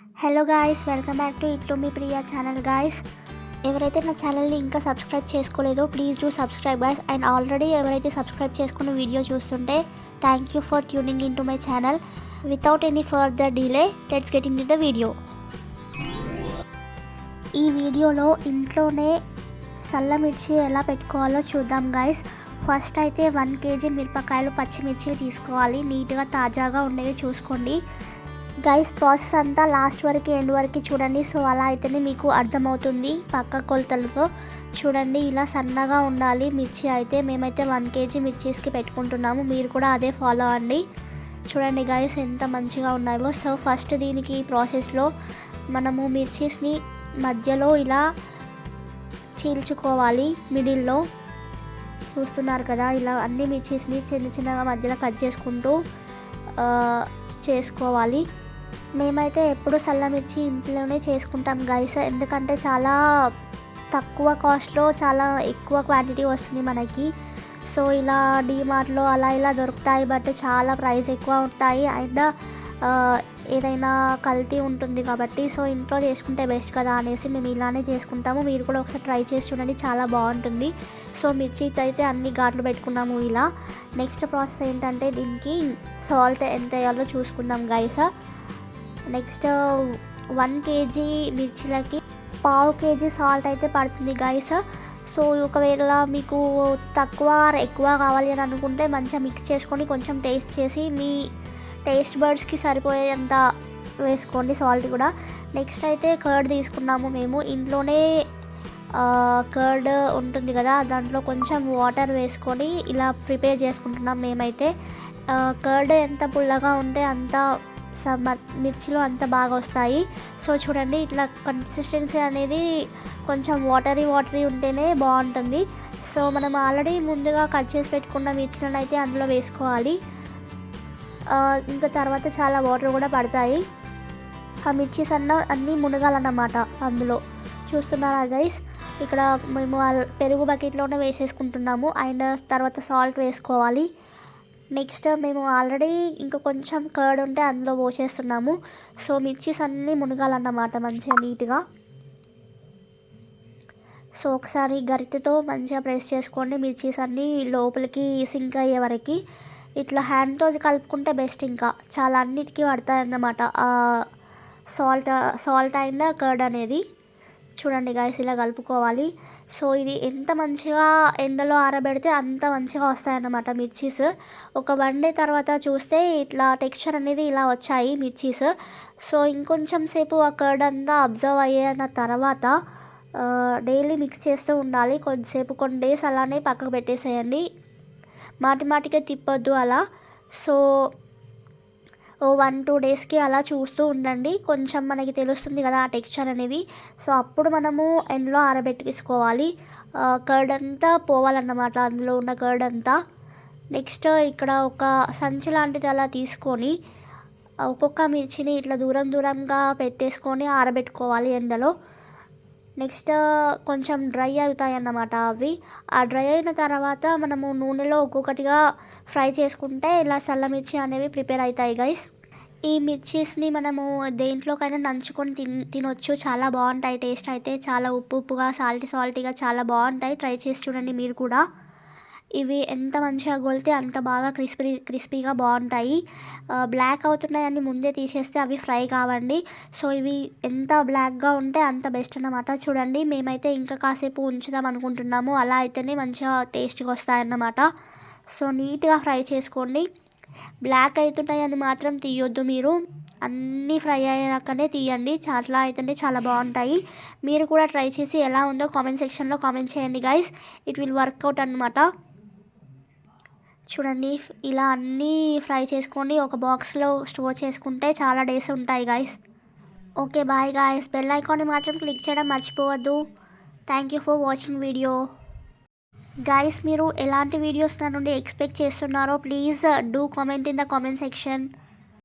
Hello guys welcome back to ఇట్లు మీ Priya channel guys ఎవరైతే నా ఛానల్ని ఇంకా subscribe చేసుకోలేదో please do subscribe guys and already ఎవరైతే సబ్స్క్రైబ్ చేసుకున్న వీడియో చూస్తుంటే thank you for tuning in to my channel without any further delay let's get in the video ఈ వీడియోలో ఇంట్లోనే సల్ల మిర్చి ఎలా పెట్టుకోవాలో చూద్దాం గాయస్ ఫస్ట్ అయితే వన్ కేజీ మిరపకాయలు పచ్చిమిర్చి తీసుకోవాలి. నీట్గా తాజాగా ఉండేవి చూసుకోండి. గైస్ ప్రాసెస్ అంతా లాస్ట్ వరకు ఎండ్ వరకు చూడండి. సో అలా అయితేనే మీకు అర్థమవుతుంది. పక్క కొలతలతో చూడండి. ఇలా సన్నగా ఉండాలి. మిర్చి అయితే మేమైతే వన్ కేజీ మిర్చీస్కి పెట్టుకుంటున్నాము. మీరు కూడా అదే ఫాలో అవ్వండి చూడండి గైస్ ఎంత మంచిగా ఉన్నాయో. సో ఫస్ట్ దీనికి ప్రాసెస్లో మనము మిర్చీస్ని మధ్యలో ఇలా చీల్చుకోవాలి. మిడిల్లో చూస్తున్నారు కదా ఇలా అన్ని మిర్చీస్ని చిన్న చిన్నగా మధ్యలో కట్ చేసుకుంటూ చేసుకోవాలి. మేమైతే ఎప్పుడు సల్లమిర్చి ఇంట్లోనే చేసుకుంటాం గైస్ ఎందుకంటే చాలా తక్కువ కాస్ట్లో చాలా ఎక్కువ క్వాంటిటీ వస్తుంది మనకి. సో ఇలా డీమార్ట్లో అలా ఇలా దొరుకుతాయి బట్ చాలా ప్రైస్ ఎక్కువ ఉంటాయి. అండ్ ఏదైనా కల్తీ ఉంటుంది కాబట్టి సో ఇంట్లో చేసుకుంటే బెస్ట్ కదా అనేసి మేము ఇలానే చేసుకుంటాము. మీరు కూడా ఒకసారి ట్రై చేసి చూడండి చాలా బాగుంటుంది. సో మిర్చి అయితే అన్ని ఘాట్లు పెట్టుకున్నాము ఇలా. నెక్స్ట్ ప్రాసెస్ ఏంటంటే దీనికి సాల్ట్ ఎంత వేయాలో చూసుకుందాం గైస్ నెక్స్ట్ వన్ కేజీ మిర్చిలకి పావు కేజీ సాల్ట్ అయితే పడుతుంది గైస్ సో ఒకవేళ మీకు తక్కువ ఎక్కువ కావాలి అని అనుకుంటే మంచిగా మిక్స్ చేసుకొని కొంచెం టేస్ట్ చేసి మీ టేస్ట్ బర్డ్స్కి సరిపోయేంత వేసుకోండి సాల్ట్ కూడా. నెక్స్ట్ అయితే కర్డ్ తీసుకున్నాము మేము. ఇంట్లోనే కర్డ్ ఉంటుంది కదా దాంట్లో కొంచెం వాటర్ వేసుకొని ఇలా ప్రిపేర్ చేసుకుంటున్నాం మేమైతే. కర్డ్ ఎంత పుల్లగా ఉంటే అంత స- మిర్చిలో అంత బాగా వస్తాయి. సో చూడండి ఇట్లా కన్సిస్టెన్సీ అనేది కొంచెం వాటరీ వాటరీ ఉంటేనే బాగుంటుంది. సో మనం ఆల్రెడీ ముందుగా కట్ చేసి పెట్టుకున్న మిర్చిలను అయితే అందులో వేసుకోవాలి. ఇంకా తర్వాత చాలా వాటర్ కూడా పడతాయి. ఆ మిర్చిస్ అన్న అన్నీ మునగాలన్నమాట అందులో. చూస్తున్నారా గైస్ ఇక్కడ మేము పెరుగు బకెట్లోనే వేసేసుకుంటున్నాము. అండ్ తర్వాత సాల్ట్ వేసుకోవాలి. నెక్స్ట్ మేము ఆల్రెడీ ఇంకా కొంచెం కర్డ్ ఉంటే అందులో పోసేస్తున్నాము. సో మిర్చీస్ అన్నీ మునగాలన్నమాట మంచిగా నీట్గా. సో ఒకసారి గరిటెతో మంచిగా ప్రెస్ చేసుకోండి. మిర్చీస్ అన్నీ లోపలికి సింక్ అయ్యే వరకు. ఇట్లా హ్యాండ్తో కలుపుకుంటే బెస్ట్ ఇంకా. చాలా అన్నిటికీ పడతాయి అన్నమాట సాల్ట్ సాల్ట్ అయిన కర్డ్ అనేది. చూడండి గాయస్ ఇలా కలుపుకోవాలి. సో ఇది ఎంత మంచిగా ఎండలో ఆరబెడితే అంత మంచిగా వస్తాయన్నమాట మిర్చీస్. ఒక వన్ డే తర్వాత చూస్తే ఇట్లా టెక్స్చర్ అనేది ఇలా వచ్చాయి మిర్చీస్. సో ఇంకొంచెం సేపు ఆ కర్డ్ అంతా అబ్జర్వ్ అయ్యేన తర్వాత డైలీ మిక్స్ చేస్తూ ఉండాలి. కొద్దిసేపు కొన్ని డేస్ అలానే పక్కకు పెట్టేసేయండి. మాటి మాటికే తిప్పొద్దు అలా. సో వన్ టూ డేస్కి అలా చూస్తూ ఉండండి. కొంచెం మనకి తెలుస్తుంది కదా ఆ టెక్స్చర్ అనేది సో అప్పుడు మనము ఎండ్లో ఆరబెట్టేసుకోవాలి కర్డ్ అంతా పోవాలన్నమాట. అందులో ఉన్న కర్డ్ అంతా. నెక్స్ట్ ఇక్కడ ఒక సంచి లాంటిది అలా తీసుకొని ఒక్కొక్క మిర్చిని ఇట్లా దూరం దూరంగా పెట్టేసుకొని ఆరబెట్టుకోవాలి ఎండలో. నెక్స్ట్ కొంచెం డ్రై అవుతాయి అన్నమాట అవి. ఆ డ్రై అయిన తర్వాత మనము నూనెలో ఒక్కొక్కటిగా ఫ్రై చేసుకుంటే ఇలా సల్ల మిర్చి అనేవి ప్రిపేర్ అవుతాయి గైస్. ఈ మిర్చీస్ని మనము దేంట్లోకైనా నంచుకొని తిన్ తినొచ్చు. చాలా బాగుంటాయి టేస్ట్ అయితే. చాలా ఉప్పు ఉప్పుగా సాల్టీ సాల్టీగా చాలా బాగుంటాయి. ట్రై చేసి చూడండి మీరు కూడా. ఇవి ఎంత మంచిగా గోలితే అంత బాగా క్రిస్పీ క్రిస్పీగా బాగుంటాయి. బ్లాక్ అవుతున్నాయని ముందే తీసేస్తే అవి ఫ్రై కావండి. సో ఇవి ఎంత బ్లాక్గా ఉంటే అంత బెస్ట్ అన్నమాట. చూడండి మేమైతే ఇంకా కాసేపు ఉంచుదాం అనుకుంటున్నాము. అలా అయితేనే మంచిగా టేస్ట్గా వస్తాయన్నమాట. సో నీట్గా ఫ్రై చేసుకోండి. బ్లాక్ అవుతున్నాయని మాత్రం తీయొద్దు మీరు. అన్నీ ఫ్రై అయ్యాకనే తీయండి. చాలా అయితేనే చాలా బాగుంటాయి. మీరు కూడా ట్రై చేసి ఎలా ఉందో కామెంట్ సెక్షన్లో కామెంట్ చేయండి గైస్ ఇట్ విల్ వర్కౌట్ అనమాట చూడండి ఇలా అన్నీ ఫ్రై చేసుకోండి. ఒక బాక్స్లో స్టోర్ చేసుకుంటే చాలా డేస్ ఉంటాయి guys okay bye guys bell ఐకాన్ని మాత్రం క్లిక్ చేయడం మర్చిపోవద్దు. Thank you for watching video guys మీరు ఎలాంటి వీడియోస్ నా నుండి ఎక్స్పెక్ట్ చేస్తున్నారో please do comment in the comment section